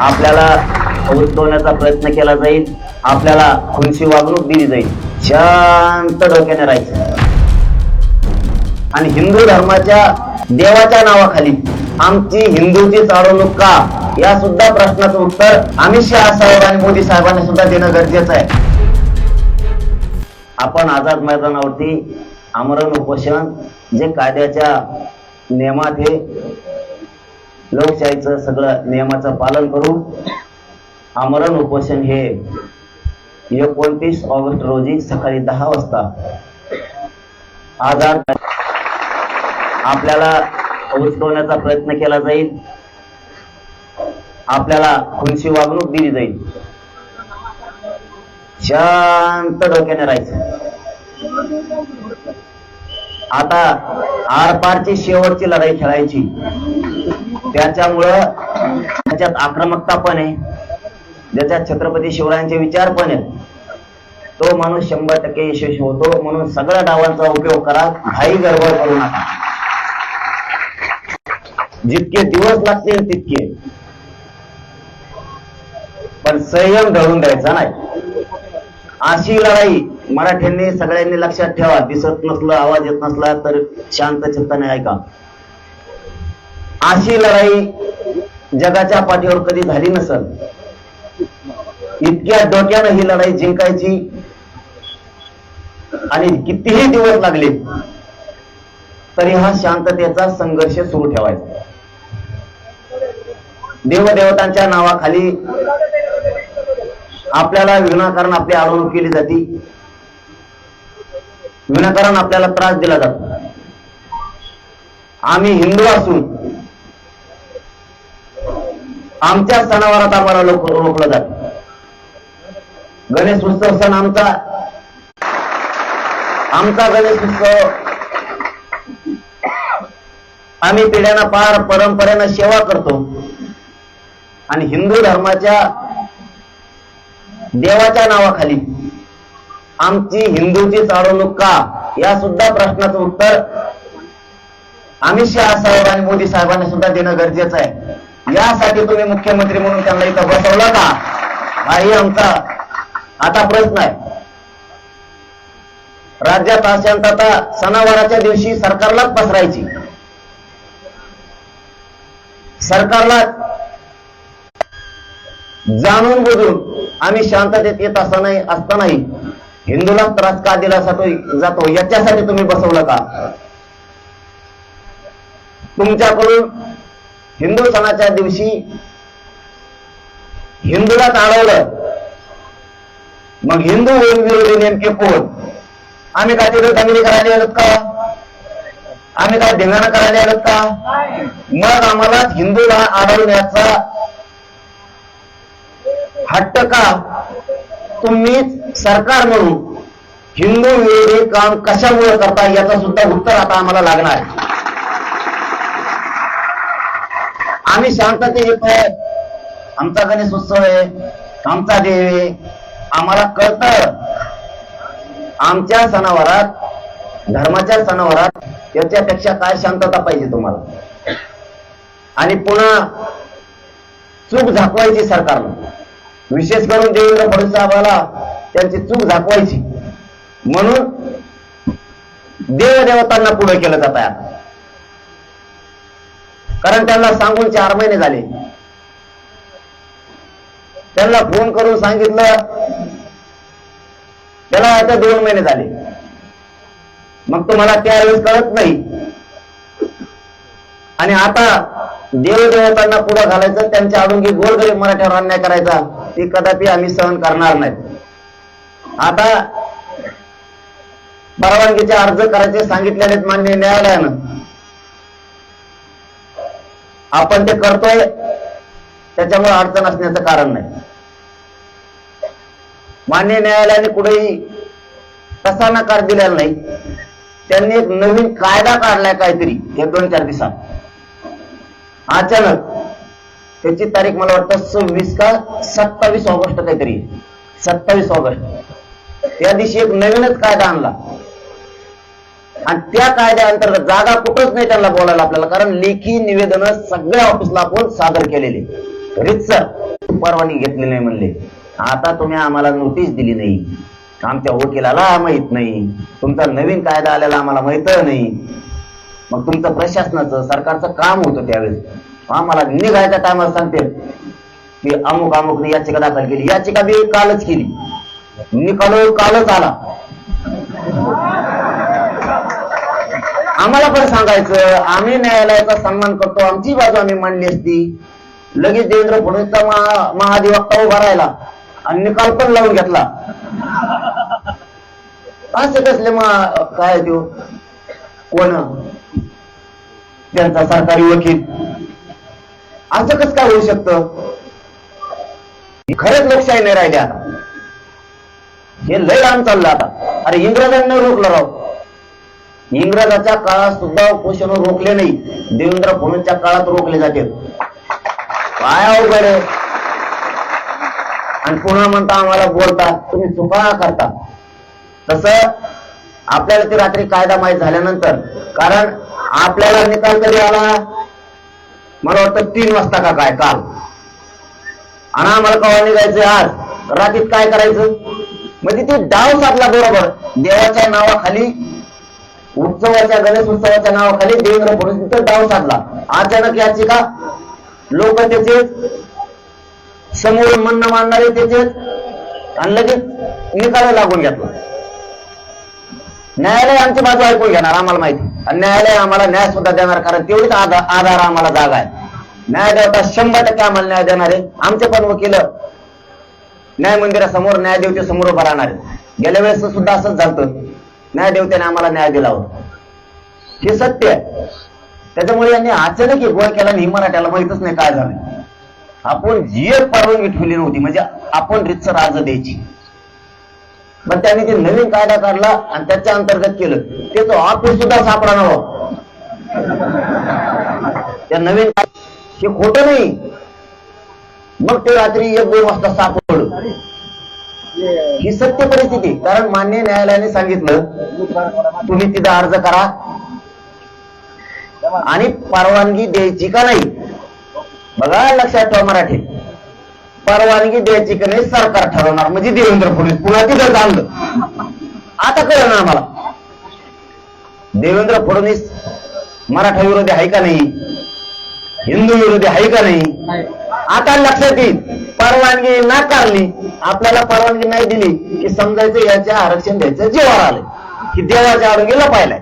आपल्याला उचलवण्याचा प्रयत्न केला जाईल. आपल्याला खुलशी वागणूक दिली जाईल. शांत डोक्याने राहायचं. आणि हिंदू धर्माच्या देवाच्या नावाखाली आमची हिंदूची चाळवणूक का? या सुद्धा प्रश्नाचं उत्तर अमित शहा साहेब आणि मोदी साहेबांनी सुद्धा देणं गरजेचं आहे. आपण आझाद मैदानावरती आमरण उपोषण जे कायद्याच्या नियमात हे लोकशाहीचं सगळं नियमाचं पालन करून आमरण उपोषण हे एकोणतीस ऑगस्ट रोजी सकाळी दहा वाजता आजार आपल्याला उचकवण्याचा प्रयत्न केला जाईल. आपल्याला खुनशी वागणूक दिली जाईल. शांत डोक्याने राहायचं. आता आरपारची शेवटची लढाई खेळायची. त्याच्यामुळं त्याच्यात आक्रमकता पण आहे. ज्याच्यात छत्रपती शिवरायांचे विचार पण आहेत. तो माणूस शंभर टक्के यशस्वी होतो म्हणून सगळ्या डावांचा उपयोग करा. घाई गडबड करू नका. जितके दिवस लागतील तितके. पण संयम धरून द्यायचा नाही. अशी लढाई मराठ्यांनी सगळ्यांनी लक्षात ठेवा. दिसत नसलं आवाज येत नसला तर शांत चित्ताने ऐका. अशी लढाई जगाच्या पाठीवर कधी झाली नसल. इतक्या डोक्यानं ही लढाई जिंकायची. आणि कितीही दिवस लागले तरी हा शांततेचा संघर्ष सुरू ठेवायचा. देवदेवतांच्या नावाखाली आपल्याला विनाकारण आपली आळवणूक केली जाते. विनाकारण आपल्याला त्रास दिला जातो. आम्ही हिंदू असून आमच्या सणावारात आम्हाला लोक रोखलं जात. गणेश उत्सव सण आमचा. आमचा गणेश उत्सव. आम्ही पिढ्यानं पार परंपरेनं सेवा करतो. आणि हिंदू धर्माच्या देवाच्या नावाखाली आमची हिंदूची चाळवणूक का या सुद्धा प्रश्नाचं उत्तर अमित शहा साहेब आणि मोदी साहेबांनी सुद्धा देणं गरजेचं आहे. यासाठी तुम्ही मुख्यमंत्री म्हणून त्यांना इथं बसवलं का? हाही आमचा आता प्रश्न आहे. राज्यात अशांतता सणावाराच्या दिवशी सरकारलाच पसरायची. सरकारला जाणून बुजून आम्ही शांततेत येत असतानाही असतानाही हिंदूला त्रास का दिला जातो जातो? याच्यासाठी तुम्ही बसवलं का? तुमच्याकडून हिंदू सणाच्या दिवशी हिंदूलाच अडवलं मग हिंदू विरोधी नेमके कोण? आम्ही काय तिथे दंगली करायला आलोत का? आम्ही काय धिंगाणा करायला आलोत का? मग आम्हाला हिंदूला अडवण्याचा हट्ट का? तुम्ही सरकार म्हणून हिंदू विरोधी काम कशामुळे करता याचं सुद्धा उत्तर आता आम्हाला लागणार आहे. आम्ही शांतते येतोय आमचा गणेश उत्सव आहे आमचा देव आहे. आम्हाला कळत. आमच्या सणावारात धर्माच्या सणावारात याच्यापेक्षा काय शांतता पाहिजे तुम्हाला? आणि पुन्हा चूक झाकवायची सरकारनं. विशेष करून देवेंद्र फडणवीस साहेबाला त्यांची चूक झाकवायची. म्हणून देवदेवतांना पुढे केलं जात आहे. कारण त्यांना सांगून चार महिने झाले. त्यांना फोन करून सांगितलं त्याला आता दोन महिने झाले. मग तुम्हाला त्यावेळेस कळत नाही. आणि आता देवदेवतांना पुढं घालायचं त्यांच्या अडुंगी गोरगरीब मराठ्यावर अन्याय करायचा ते कदापि आम्ही सहन करणार नाही. आता परवानगीचे अर्ज करायचे सांगितलेले मान्य न्यायालयानं. आपण ते करतोय त्याच्यामुळे अडचण असण्याचं कारण नाही. मान्य न्यायालयाने कुठेही तसा नकार दिलेला नाही. त्यांनी एक नवीन कायदा काढलाय काहीतरी एक दोन चार दिवसात. अचानक त्याची तारीख मला वाटतं सव्वीस का सत्तावीस ऑगस्ट काहीतरी. सत्तावीस ऑगस्ट. त्या दिवशी एक नवीनच कायदा आणला. आणि त्या कायद्याअंतर्गत जागा कुठंच नाही त्यांना बोलायला आपल्याला कारण लेखी निवेदन सगळ्या ऑफिसला आपण सादर केलेली. रितसर परवानगी घेतली नाही म्हणले. आता तुम्ही आम्हाला नोटीस दिली नाही. आमच्या वकिलाला माहीत नाही. तुमचा नवीन कायदा आलेला आम्हाला माहीत नाही. मग तुमचं प्रशासनाचं सरकारचं काम होतं त्यावेळेस. आम्हाला निघायच्या टायमाला सांगते. की अमुक अमुकने याचिका दाखल केली. याचिका बी कालच केली. निकाल कालच आला. आम्हाला पण सांगायचं आम्ही न्यायालयाचा सन्मान करतो आमची बाजू आम्ही मांडली असती. लगेच देवेंद्र फडणवीसचा महाधिवक्ता उभा राहिला आणि निकाल पण लावून घेतला. असे कसले मग काय देऊ कोण? त्यांचा सरकारी वकील. असं कसं काय होऊ शकतं? खरंच लोकशाही नाही राहिल्या. आता हे लय लांब चाललं आता. अरे इंग्रजांना रोखलं राव. इंग्रजाच्या काळात सुद्धा उपोषण रोखले नाही. देवेंद्र फडणवीसच्या काळात रोखले जाते. काय अवघड आहे? आणि पुन्हा म्हणता आम्हाला बोलता तुम्ही चुका करता. तस आपल्याला ती रात्री कायदा माहीत झाल्यानंतर कारण आपल्याला निकाल कधी आला? मला वाटतं तीन वाजता का काय काल. आणि आम्हाला कवा निघायचं आज? रात्रीत काय करायचं? म्हणजे ते डाव साधला बरोबर. देवाच्या नावाखाली उत्सवाच्या गणेश उत्सवाच्या नावाखाली देवेंद्र फडणवीस डाव साधला. अचानक याची का लोक त्याचे समोर म्हणणं मांडणारे त्याचे आणि लगेच निकाला लागून घेतला. न्यायालय आमची बाजू ऐकून घेणार आम्हाला माहिती. आणि न्यायालय आम्हाला न्याय सुद्धा देणार कारण तेवढीच आधार आधार आम्हाला जागा आहे. न्याय देवता शंभर टक्के आम्हाला न्याय देणार आहे. आमचे पण वकील न्याय मंदिरासमोर न्यायदेवते समोर उभा राहणार गेल्या वेळेस सुद्धा असंच झालं न्यायदेवतेने आम्हाला न्याय दिला होता. हे सत्य आहे. त्याच्यामुळे यांनी अचानक एक गोळ केला आणि ही मराठ्याला माहितच नाही काय झालं. आपण जी एक परवानगी ठेवली नव्हती म्हणजे आपण रितसर अर्ज द्यायची. मग त्यांनी ते नवीन कायदा काढला आणि त्याच्या अंतर्गत केलं. त्याचं ऑफिस सुद्धा सापडा नवं त्या नवीन हे खोटं नाही. मग ते रात्री एक दोन वाजता सापड ही सत्य परिस्थिती. कारण मान्य न्यायालयाने सांगितलं तुम्ही तिथं अर्ज करा. आणि परवानगी द्यायची का नाही? बघा लक्षात ठेवा मराठी परवानगी द्यायची का नाही सरकार ठरवणार. म्हणजे देवेंद्र फडणवीस पुन्हा तिथं चाललं आता कळलं ना आम्हाला. देवेंद्र फडणवीस मराठा विरोधी आहे का नाही? हिंदू विरोधी आहे का नाही? आता लक्षात येईल. परवानगी नाकारली. आपल्याला परवानगी नाही दिली की समजायचं याच्या आरक्षण द्यायचं. जेव्हा आलं की देवाच्या आरोग्याला पाहिलंय.